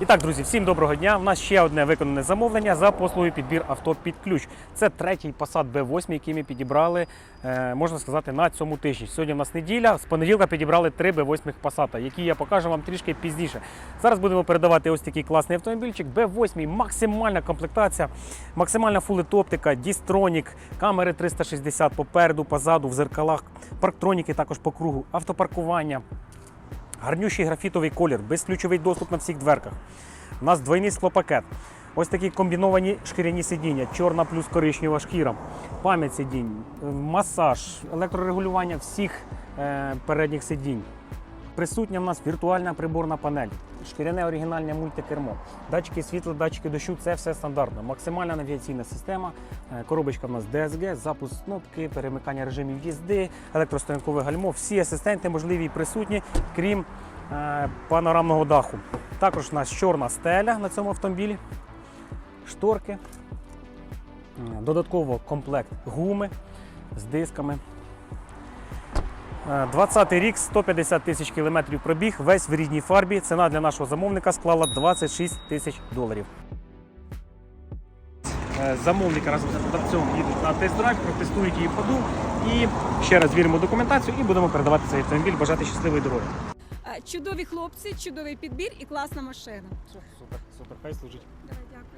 І так, друзі, всім доброго дня. У нас ще одне виконане замовлення за послугою підбір авто під ключ. Це третій Passat B8, який ми підібрали, е, можна сказати, на цьому тижні. Сьогодні у нас неділя. З понеділка підібрали три B8 Passat, які я покажу вам трішки пізніше. Зараз будемо передавати ось такий класний автомобільчик. B8, максимальна комплектація, максимальна фулет-оптика, дістронік, камери 360 попереду, позаду, в зеркалах, парктроніки також по кругу, автопаркування. Гарнющий графітовий колір, безключовий доступ на всіх дверках. У нас двойний склопакет. Ось такі комбіновані шкіряні сидіння, чорна плюс коричнева шкіра, пам'ять сидінь, масаж, електрорегулювання всіх е, передніх сидінь. Присутня в нас віртуальна приборна панель, шкіряне оригінальне мультикермо, датчики світла, датчики дощу це все стандартно. Максимальна навігаційна система, е, коробочка в нас DSG, запуск кнопки, перемикання режимів їзди, електростоянкове гальмо. Всі асистенти можливі і присутні, крім е, панорамного даху. Також у нас чорна стеля на цьому автомобілі, шторки, додатково комплект гуми з дисками. Е, 20-й рік, 150 тисяч кілометрів пробіг, весь в рідній фарбі. Ціна для нашого замовника склала 26 тисяч доларів. Е, Замовники разом з продавцем їдуть на тест-драйв, протестують її ходу і ще раз звіримо документацію і будемо передавати цей автомобіль. Бажати щасливої дороги. Е, Чудові хлопці, чудовий підбір і класна машина. Супер, супер, хай служить. Давай, дякую.